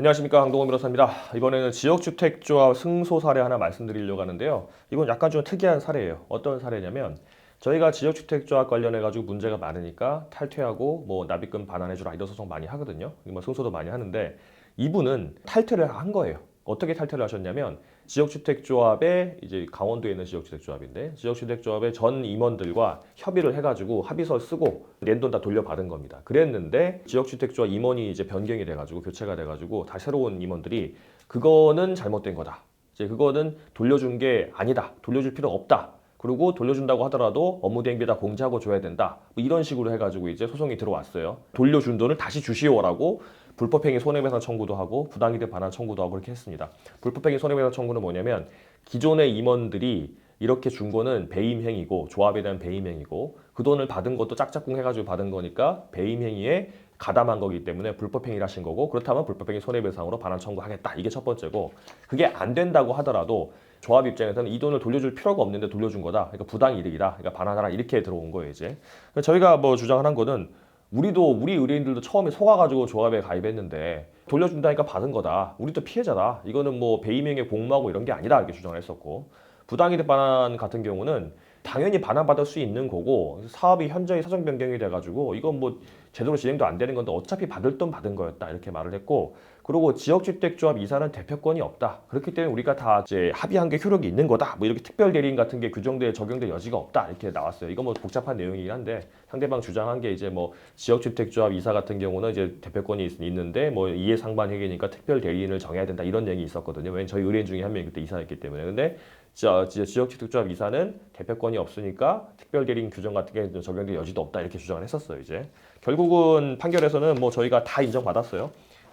안녕하십니까 강동원 변호사입니다. 이번에는 지역주택조합 승소 사례 하나 말씀드리려고 하는데요. 이건 약간 좀 특이한 사례예요. 어떤 사례냐면 저희가 지역주택조합 관련해 가지고 문제가 많으니까 탈퇴하고 뭐 납입금 반환해주라 이런 소송 많이 하거든요. 뭐 승소도 많이 하는데 이분은 탈퇴를 한 거예요. 어떻게 탈퇴를 하셨냐면 지역주택조합의 이제 강원도에 있는 지역주택조합인데 지역주택조합의 전 임원들과 협의를 해가지고 합의서 쓰고 낸 돈 다 돌려받은 겁니다. 그랬는데 지역주택조합 임원이 이제 변경이 돼가지고 교체가 돼가지고 다 새로운 임원들이 그거는 잘못된 거다. 이제 그거는 돌려준 게 아니다. 돌려줄 필요 없다. 그리고 돌려준다고 하더라도 업무 대행비 다 공제하고 줘야 된다. 뭐 이런 식으로 해가지고 이제 소송이 들어왔어요. 돌려준 돈을 다시 주시오라고 불법행위 손해배상 청구도 하고 부당이득 반환 청구도 하고 그렇게 했습니다. 불법행위 손해배상 청구는 뭐냐면 기존의 임원들이 이렇게 준 거는 배임행위고 조합에 대한 배임행위고 그 돈을 받은 것도 짝짝꿍 해가지고 받은 거니까 배임행위에 가담한 거기 때문에 불법행위를 하신 거고 그렇다면 불법행위 손해배상으로 반환 청구하겠다. 이게 첫 번째고 그게 안 된다고 하더라도 조합 입장에서는 이 돈을 돌려줄 필요가 없는데 돌려준 거다. 그러니까 부당이득이다. 그러니까 반환하라. 이렇게 들어온 거예요 이제. 저희가 뭐 주장을 한 거는 우리도 우리 의뢰인들도 처음에 속아가지고 조합에 가입했는데 돌려준다니까 받은 거다. 우리도 피해자다. 이거는 뭐 배임행위에 공모하고 이런 게 아니다. 이렇게 주장을 했었고 부당이득 반환 같은 경우는 당연히 반환받을 수 있는 거고 사업이 현저히 사정 변경이 돼가지고 이건 뭐 제대로 진행도 안 되는 건데 어차피 받을 돈 받은 거였다 이렇게 말을 했고 그리고 지역주택조합 이사는 대표권이 없다. 그렇기 때문에 우리가 다 이제 합의한 게 효력이 있는 거다. 뭐 이렇게 특별 대리인 같은 게 규정대에 적용될 여지가 없다 이렇게 나왔어요. 이거 뭐 복잡한 내용이긴 한데 상대방 주장한 게 이제 뭐 지역주택조합 이사 같은 경우는 이제 대표권이 있- 있는데 뭐 이해 상반 회계니까 특별 대리인을 정해야 된다 이런 얘기 있었거든요. 왜냐면 저희 의뢰인 중에 한 명이 그때 이사였기 때문에. 근데 저, 저 지역주택조합 이사는 대표권이 없으니까 특별 대리인 규정 같은 게 적용될 여지도 없다 이렇게 주장을 했었어요 이제. 결국 은 판결에서는 뭐 저희가 다 인정받았어요.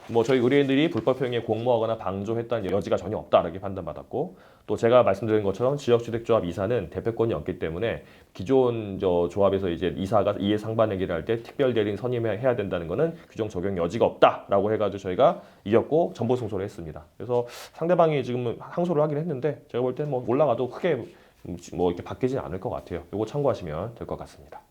뭐 저희 의뢰인들이 불법 행위에 공모하거나 방조했다는 여지가 전혀 없다 이렇게 판단받았고 또 제가 말씀드린 것처럼 지역주택조합 이사는 대표권이 없기 때문에 기존 저 조합에서 이제 이사가 이해 상반회계를 할 때 특별 대리인 선임해야 된다는 거는 규정 적용 여지가 없다라고 해가지고 저희가 이겼고 전보 승소를 했습니다. 그래서 상대방이 지금 항소를 하긴 했는데 제가 볼때뭐 올라가도 크게 뭐 이렇게 바뀌진 않을 것 같아요. 이거 참고하시면 될 것 같습니다.